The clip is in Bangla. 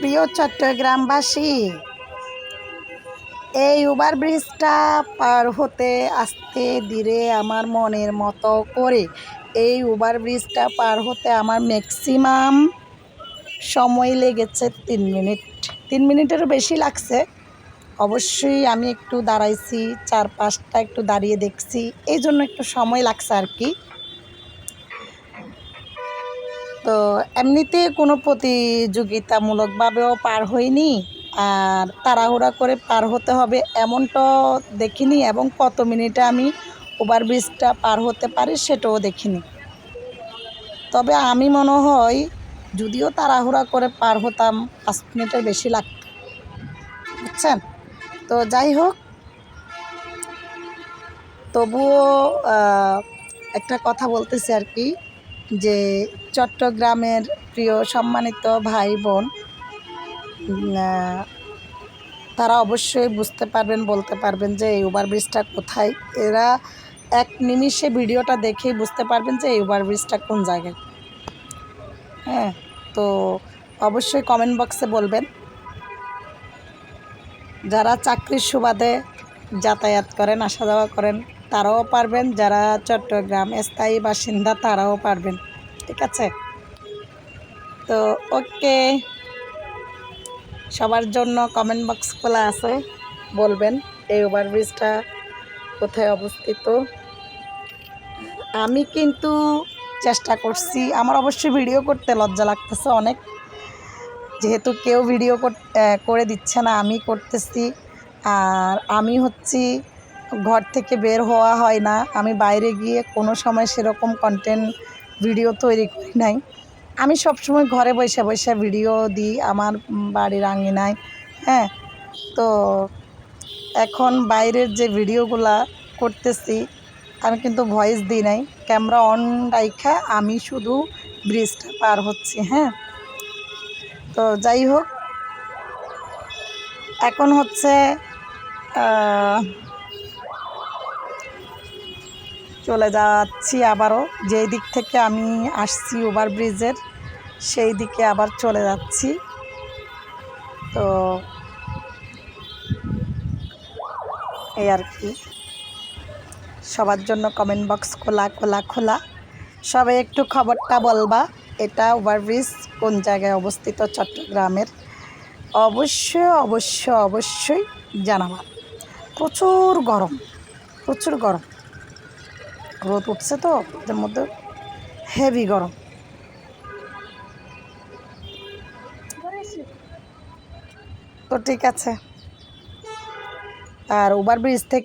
প্রিয় চট্টগ্রামবাসী, এই ওভার ব্রিজটা পার হতে আস্তে ধীরে আমার মনের মতো করে। এই ওভার ব্রিজটা পার হতে আমার ম্যাক্সিমাম সময় লেগেছে তিন মিনিট। তিন মিনিটেরও বেশি লাগছে। অবশ্যই আমি একটু দাঁড়াইছি চার পাঁচটা একটু দাঁড়িয়ে দেখছি। এই জন্য একটু সময় লাগছে আর কি। তো এমনিতে কোনো প্রতিযোগিতামূলকভাবেও পার হইনি আর তাড়াহুড়া করে পার হতে হবে এমনটা দেখিনি এবং কত মিনিটে আমি ওভারব্রিজটা পার হতে পারি সেটাও দেখিনি। তবে আমি মনে হয় যদিও তাড়াহুড়া করে পার হতাম, পাঁচ মিনিটের বেশি লাগতো বুঝছেন? তো যাই হোক, তবুও একটা কথা বলতেছি আর কি। যে চট্টগ্রামের প্রিয় সম্মানিত ভাই বোন তারা অবশ্যই বুঝতে পারবেন, বলতে পারবেন যে এই ওভারব্রিজটা কোথায়। এরা এক নিমিষে ভিডিওটা দেখেই বুঝতে পারবেন যে এই ওভারব্রিজটা কোন জায়গায়। হ্যাঁ তো অবশ্যই কমেন্ট বক্সে বলবেন। যারা চাকরির সুবাদে যাতায়াত করেন আসা যাওয়া করেন তারাও পারবেন, যারা চট্টগ্রাম স্থায়ী বাসিন্দা তারাও পারবেন। ঠিক আছে? তো, ওকে। সবার জন্য কমেন্ট বক্স খোলা আছে, বলবেন। এই ওভারব্রিজটা কোথায় অবস্থিত? আমি কিন্তু চেষ্টা করছি, আমার অবশ্যই ভিডিও করতে লজ্জা লাগতেছে অনেক। যেহেতু কেউ ভিডিও করে দিচ্ছে না, আমি করতেছি। আর আমি হচ্ছি ঘর থেকে বের হওয়া হয় না। আমি বাইরে গিয়ে কোনো সময় সেরকম কন্টেন্ট ভিডিও তৈরি করি নাই। আমি সবসময় ঘরে বসে বসে ভিডিও দিই, আমার বাড়ির আঙিনায় হ্যাঁ। তো এখন বাইরের যে ভিডিওগুলা করতেছি, আমি কিন্তু ভয়েস দিই নাই। ক্যামেরা অন রাইখা আমি শুধু ব্রিজটা পার হচ্ছি হ্যাঁ। তো যাই হোক, এখন হচ্ছে চলে যাচ্ছি আবারও। যেই দিক থেকে আমি আসছি ওভারব্রিজের সেই দিকে আবার চলে যাচ্ছি। তো এই আর কি। সবার জন্য কমেন্ট বক্স খোলা খোলা খোলা। সবাই একটু খবরটা বলবা, এটা ওভারব্রিজ কোন জায়গায় অবস্থিত? চট্টগ্রামের। অবশ্যই অবশ্যই অবশ্যই জানাবা। প্রচুর গরম প্রচুর গরম। রোদ উঠছে তো এর মধ্যে হেভি গরম। তো ঠিক আছে। আর ওভার ব্রিজ থেকে